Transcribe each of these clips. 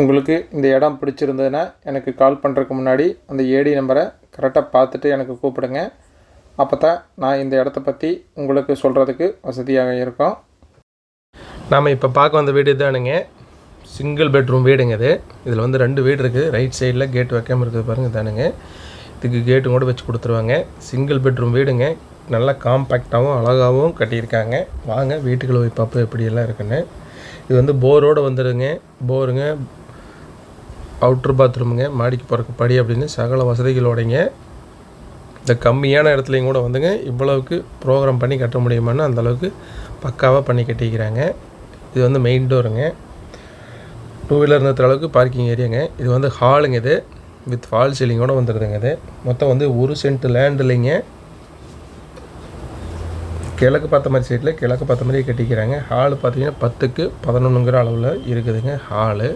உங்களுக்கு இந்த இடம் பிடிச்சிருந்ததுன்னா எனக்கு கால் பண்ணுறதுக்கு முன்னாடி அந்த ஏடி நம்பரை கரெக்டாக பார்த்துட்டு எனக்கு கூப்பிடுங்க. அப்போ தான் நான் இந்த இடத்த பற்றி உங்களுக்கு சொல்கிறதுக்கு வசதியாக இருக்கும். நாம் இப்போ பார்க்க வந்த வீடு தானுங்க சிங்கிள் பெட்ரூம் வீடுங்க இது. இதில் வந்து ரெண்டு வீடு இருக்குது ரைட் சைடில் கேட் வைக்காமல் இருக்குது பாருங்கள் தானுங்க இதுக்கு கேட்டும் கூட வச்சு கொடுத்துருவாங்க. சிங்கிள் பெட்ரூம் வீடுங்க. நல்லா காம்பேக்டாகவும் அழகாகவும் கட்டியிருக்காங்க. வாங்க வீட்டுக்குள்ள போய் பார்ப்போம் எப்படியெல்லாம் இருக்குன்னு. இது வந்து போரோடு வந்துடுங்க போருங்க அவுட்ரு பாத்ரூமுங்க மாடிக்கு போகிறக்கு படி அப்படின்னு சகல வசதிகளோடைங்க இந்த கம்மியான இடத்துலையும் கூட வந்துங்க இவ்வளவுக்கு ப்ரோக்ராம் பண்ணி கட்ட முடியுமான்னு அந்தளவுக்கு பக்காவாக பண்ணி கட்டிக்கிறாங்க. இது வந்து மெயின் டோருங்க டூ வீலர் நிறுத்துற அளவுக்கு பார்க்கிங் ஏரியாங்க இது வந்து ஹாலுங்க இது. வித் ஃபால் சீலிங்கோடு வந்துடுதுங்க இது. மொத்தம் வந்து ஒரு சென்ட் லேண்ட் இல்லைங்க. கிழக்கு பார்த்த மாதிரி சைடில் கிழக்கு பார்த்த மாதிரி கட்டிக்கிறாங்க. ஹால் பார்த்தீங்கன்னா பத்துக்கு பதினொன்றுங்கிற அளவில் இருக்குதுங்க ஹாலு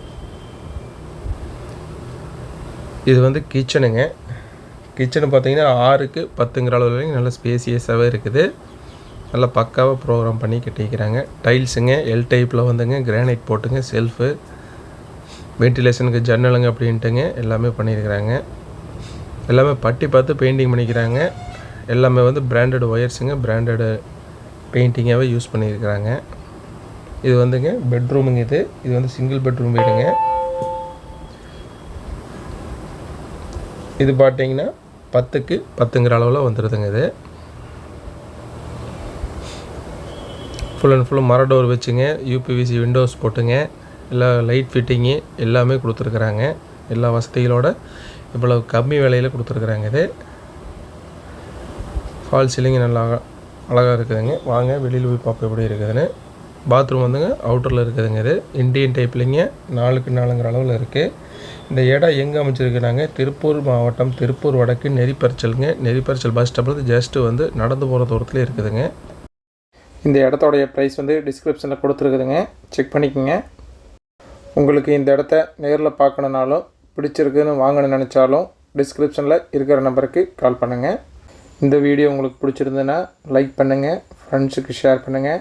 இது வந்து கிச்சனுங்க. கிச்சனு பார்த்தீங்கன்னா ஆறுக்கு பத்துங்கிற அளவு வரைக்கும் நல்ல ஸ்பேசியஸாகவே இருக்குது. நல்லா பக்காவாக ப்ரோக்ராம் பண்ணி கட்டிக்கிறாங்க டைல்ஸுங்க எல் டைப்பில் வந்துங்க கிரானைட் போட்டுங்க செல்ஃபு வென்டிலேஷனுக்கு ஜன்னலுங்க அப்படின்ட்டுங்க எல்லாமே பண்ணியிருக்கிறாங்க. எல்லாமே பட்டி பார்த்து பெயிண்டிங் பண்ணிக்கிறாங்க. எல்லாமே வந்து பிராண்டட் ஒயர்ஸுங்க பிராண்டடு பெயிண்டிங்காகவே யூஸ் பண்ணியிருக்கிறாங்க. இது வந்துங்க பெட்ரூமுங்க இது. இது வந்து சிங்கிள் பெட்ரூம் வீடுங்க. இது பார்த்தீங்கன்னா பத்துக்கு பத்துங்கிற அளவில் வந்துடுதுங்க இது. ஃபுல் அண்ட் ஃபுல்லும் மர டோர் வச்சுங்க யூபிவிசி விண்டோஸ் போட்டுங்க எல்லா லைட் ஃபிட்டிங்கு எல்லாமே கொடுத்துருக்குறாங்க. எல்லா வசதிகளோட இவ்வளவு கம்மி விலையில் கொடுத்துருக்குறாங்க இது. ஃபால் சீலிங் நல்லா அழகாக இருக்குதுங்க. வாங்க வெளியில் போய் பார்ப்போம் எப்படி இருக்குதுன்னு. பாத்ரூம் வந்துங்க அவுட்டரில் இருக்குதுங்க இது. இண்டியன் டைப்லிங்க நாலுக்கு நாலுங்கிற அளவில் இருக்குது இந்த இடம் எங்கே அமைச்சிருக்கிறாங்க திருப்பூர் மாவட்டம் திருப்பூர் வடக்கு நெறிப்பரிச்சலுங்க நெறிப்பரிச்சல் பஸ் ஸ்டாப்லேருந்து ஜஸ்ட்டு வந்து நடந்து போகிற தூரத்தில் இருக்குதுங்க. இந்த இடத்தோடைய ப்ரைஸ் வந்து டிஸ்கிரிப்ஷனில் கொடுத்துருக்குதுங்க. செக் பண்ணிக்கோங்க. உங்களுக்கு இந்த இடத்த நேரில் பார்க்கணுனாலும் பிடிச்சிருக்குன்னு வாங்கணும்னு நினச்சாலும் டிஸ்கிரிப்ஷனில் இருக்கிற நம்பருக்கு கால் பண்ணுங்கள் இந்த வீடியோ உங்களுக்கு பிடிச்சிருந்ததுன்னா லைக் பண்ணுங்கள் ஃப்ரெண்ட்ஸுக்கு ஷேர் பண்ணுங்கள்